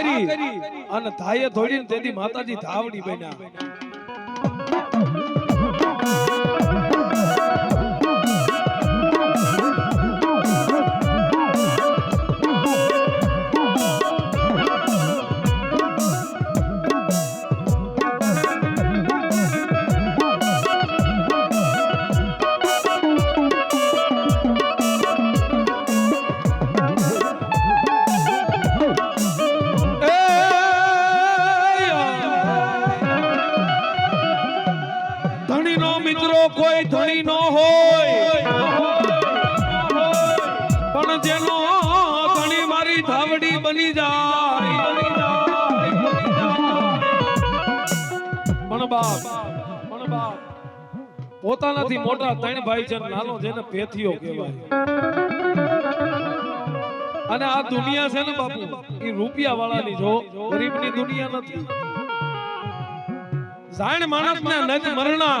કરી અને ધાયે ધોડીને તેથી માતાજી ધાવડી બન્યા. પોતાનાથી મોટા ત્રણ ભાઈ છે નાનો જેને પેથીઓ કહેવાય. અને આ દુનિયા છે ને બાપુ એ રૂપિયા વાળાની જો ગરીબની દુનિયા નથી. જાણ માણસ ને નજ મરણા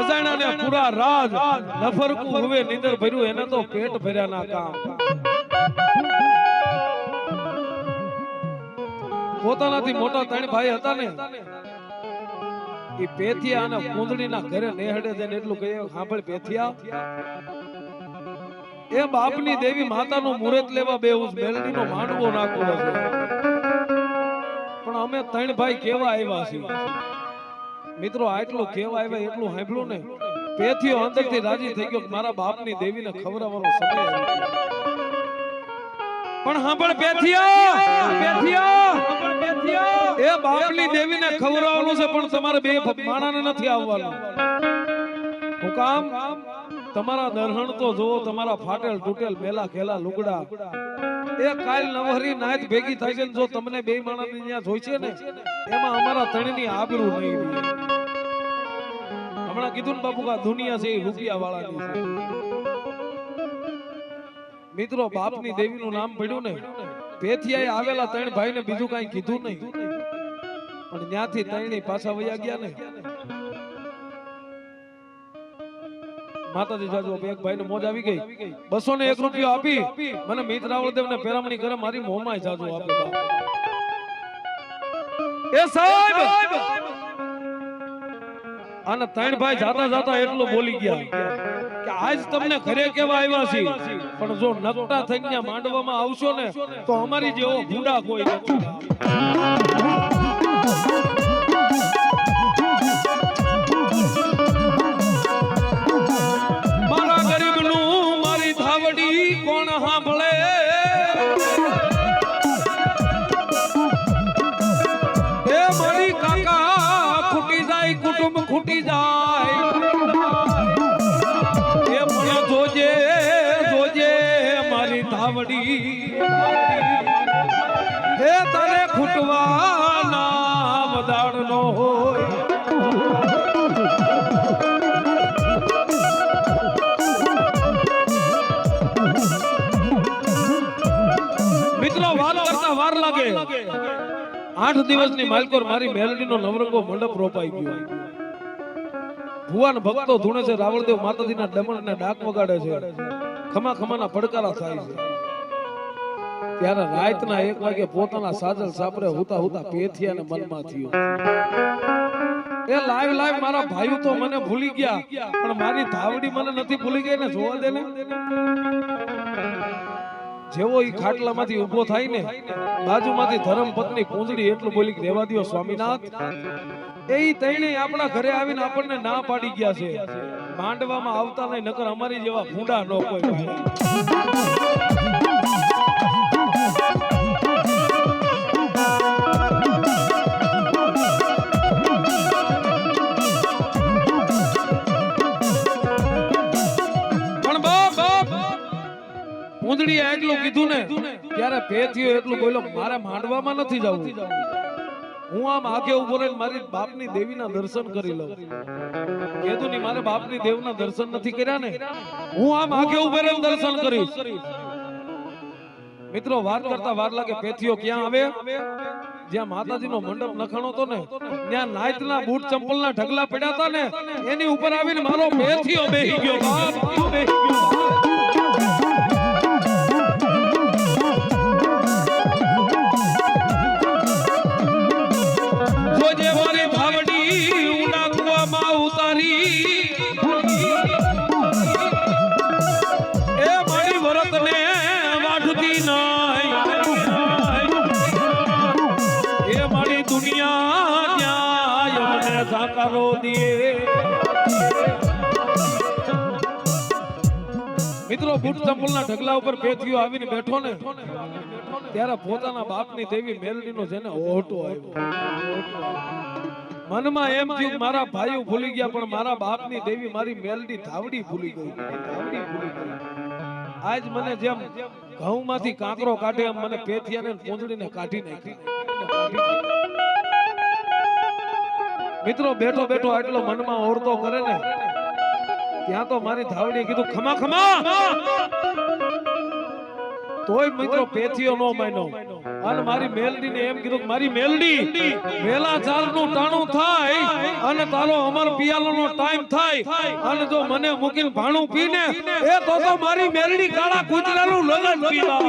અજાણા ને પૂરા રાજ નફરકું હવે નિંદર ભર્યું એને તો પેટ ભર્યા ના કામ. પોતાનાથી મોટા ત્રણ ભાઈ હતા ને એ પેથિયા અને કુંદડીના ઘરે નેહડે જઈને એટલું કહે, સાંભળ પેથિયા એ બાપની દેવી માતાનું મુહૂર્ત લેવા બે ઉસ મેલડીનો માંડવો નાખવો છે પણ અમે ત્રણ ભાઈ કેવા આવ્યા છીએ? મિત્રો, આટલું કેવા આવ્યા એટલું સાંભળ્યું ને પેથીઓ અંદરથી રાજી થઈ ગયો મારા બાપની દેવીને ખવડાવવાનો સમય આવી ગયો. પણ સાંભળ બેથિયા બેથિયા એ બાપની દેવીને ખવડાવવાનું છે પણ તમારે બે માણાને નથી આવવાનું. હું કામ? તમારા દરહણ તો જોવો તમારા ફાટેલ તૂટેલ મેલા ખેલા લુગડા. એ કાલ નવહરી નાયત ભેગી થાય છે ને જો તમને બે માણસની ત્યાં જોઈ છે ને એમાં અમારા ત્રણની આબરૂ નહીં હમણાં કીધું ને બાપુ કા દુનિયા છે એ રૂપિયા વાળાની છે. મિત્રો બાપની દેવીનું નામ પડ્યું ને પેથિયાએ આવેલા ત્રણ ભાઈને બીજું કાંઈ કીધું નહીં. પણ ત્યાંથી ત્રણેય પાછા વયા ગયા ને માતાજી જાજુ એક ભાઈને મોજ આવી ગઈ. બસો ને એક રૂપિયો આપી. મને મિત રાવળદેવ ને પેરામણી કરે મારી મોંમાં જાજુ આપે એ સાહેબ! અને ત્રણ ભાઈ જાતા જાતા એટલું બોલી ગયા. આજ તમને ઘરે કેવા આવ્યા છે પણ જો નકટા થઈને માંડવામાં આવશો ને, તો અમારી જેવો ભૂંડા કોઈ નથી. મિત્રો વાલો કરતા વાર લાગે. આઠ દિવસની માલકોર મારી મેલડીનો નવરંગો મંડપ રોપાઈ ગયો. ભુવાન ભક્તો ધૂણે છે રાવળદેવ માતાજીના ડમણને ડાક વગાડે છે. ખમા ખમાના પડકારા થાય છે. ત્યારે રાતના એક વાગે પોતાના સાજલ સાપરે હુતા હુતા અને મનમાં થયો. એ લાઈવ લાઈવ મારા ભાઈઓ તો મને ભૂલી ગયા. પણ મારી ધાવડી મને નથી ભૂલી ગઈ ને જોવા દે ને. જેવો એ ખાટલામાંથી ઊભો થાય ને, બાજુમાંથી ધરમપત્ની કુંજડી એટલું બોલી રેવા દો સ્વામીનાથ. એ ઈ આપણા ઘરે આવીને આપણને ના પાડી ગયા છે. માંડવામાં આવતા નહીં, નકર અમારી જેવા ભૂંડા ન કોઈ કુંજડીએ એટલું કીધું ને, ત્યારે પેથીઓ એટલું બોલ્યો મારે માંડવામાં નથી જવું. હું આમ આગે ઊભો રહીને મારી બાપની દેવીના દર્શન કરી લઉં. કીધું ની, મારે બાપની દેવના દર્શન નથી કર્યા ને. હું આમ આગે ઊભો રહીને દર્શન કરીશ. મિત્રો વાત કરતા વાર લાગે, પેથીઓ ક્યાં આવે? જ્યાં માતાજીનો મંડપ નખાણો હતો ને, ત્યાં નાઈટના બૂટ ચંપલના ઢગલા પડ્યા હતા ને, એની ઉપર આવીને મારો પેથીઓ બેહી ગયો. બેહી ગયો જોજે મારી ભાવડી કુવામાં ઉતારી. એ મારી વરતને વાઢતી દુનિયા ત્યાં મને સાકારો મિત્રો બુટ ઢગલા ઉપર પેથીઓ આવીને બેઠો ને. ત્યારે પોતાના બાપની દેવી મેલડીનો જેને ઓટો આવ્યો. મનમાં એમ થયું, મારા ભાઈઓ ભૂલી ગયા, પણ મારા બાપની દેવી મારી મેલડી ધાવડી ભૂલી ગઈ. ધાવડી ભૂલી ગઈ. આજ મને જેમ ઘઉંમાંથી કાંકરો કાઢે, એમ મને પેથિયાને ને પૂંછડીને કાઢી નાખી મિત્રો, બેઠો બેઠો આટલો મનમાં ઓરતો કરે ને, ત્યાં તો મારી ધાવડી કીધું, ખમા ખમા! તોય મિત્રો પેથીઓ નો માન્યો અને મારી મેલડી ને એમ કીધું મારી મેલડી, વેલા ચાલનું ટાણું થાય અને તારો અમર પિયાલો નો ટાઈમ થાય. અને જો મને મૂકીને ભાણું પીને, એ તો મારી મેલડી કાળા કૂતરાનું લગન પીવા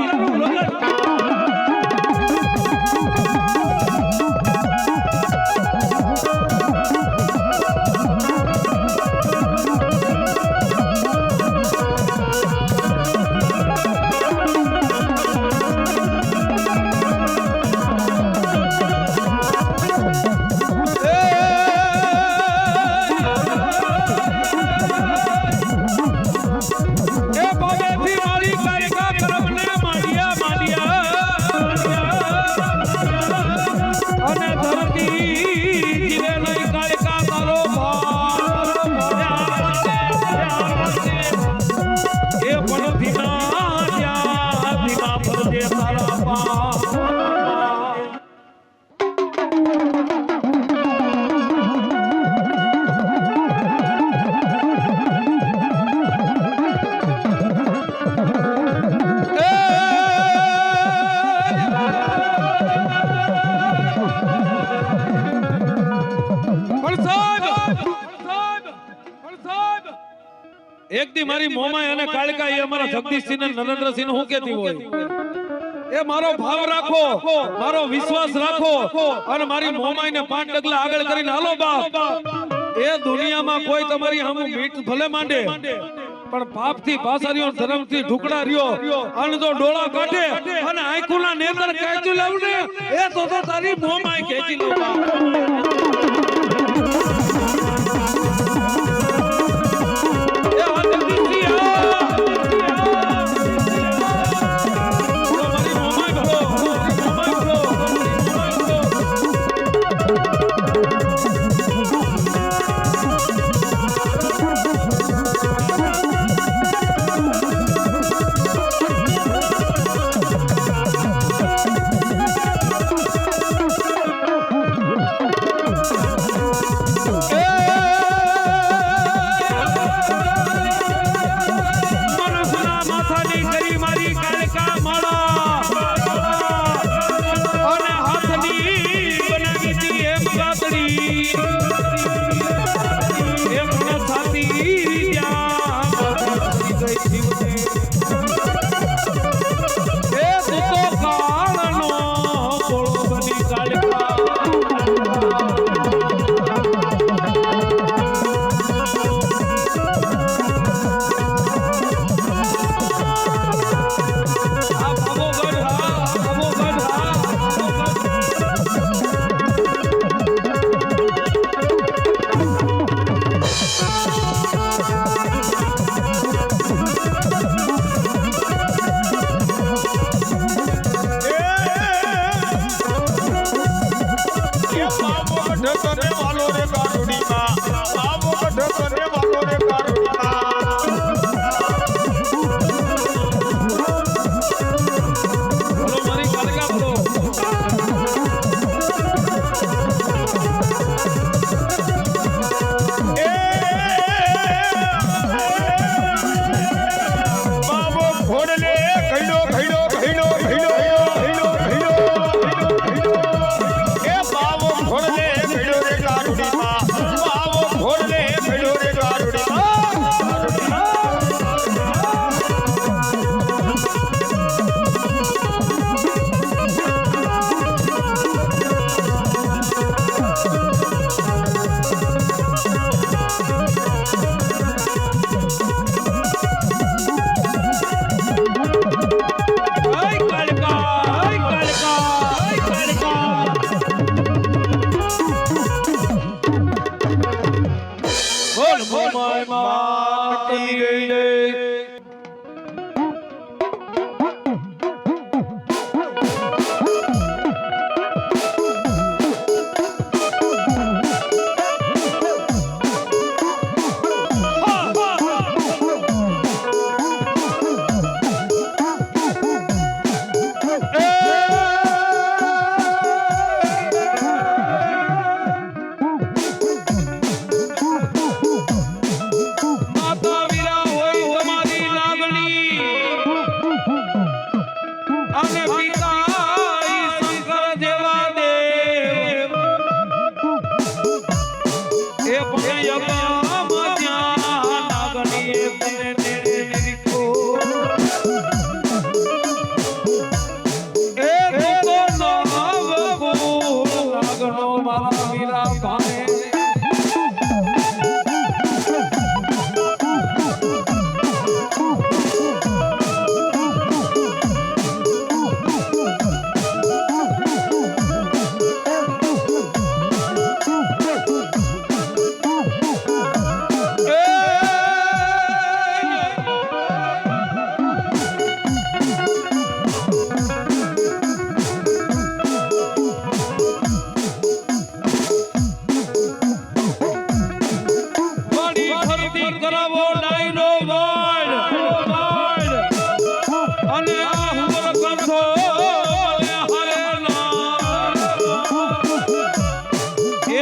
લગન મારી મોમાય અને કાળકા એ અમારા જગદીશસિંહ ને નરેન્દ્રસિંહ હું કેતી હોય? એ મારો ભાવ રાખો, મારો વિશ્વાસ રાખો અને મારી મોમાય ને પાંચ ડગલા આગળ કરીને, હાલો બાપ, એ દુનિયામાં કોઈ તમારી હમ મીઠ ભલે માંડે, પણ પાપથી પાસારીઓ ધર્મથી ઢુકડા રહ્યો, અને જો ડોળા કાઢે અને આંખોના નેતર ખેંચી લેવું એ તો તારી મોમાય ખેંચી લો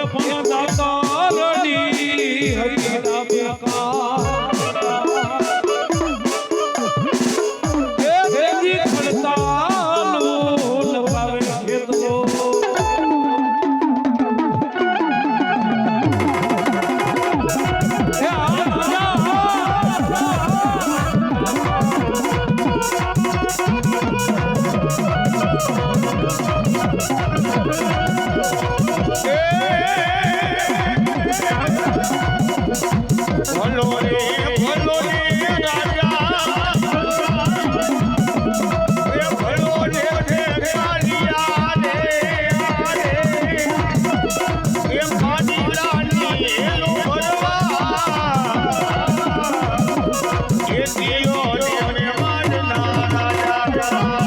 પણ દાતારડી હરિના બેકાર. રાજા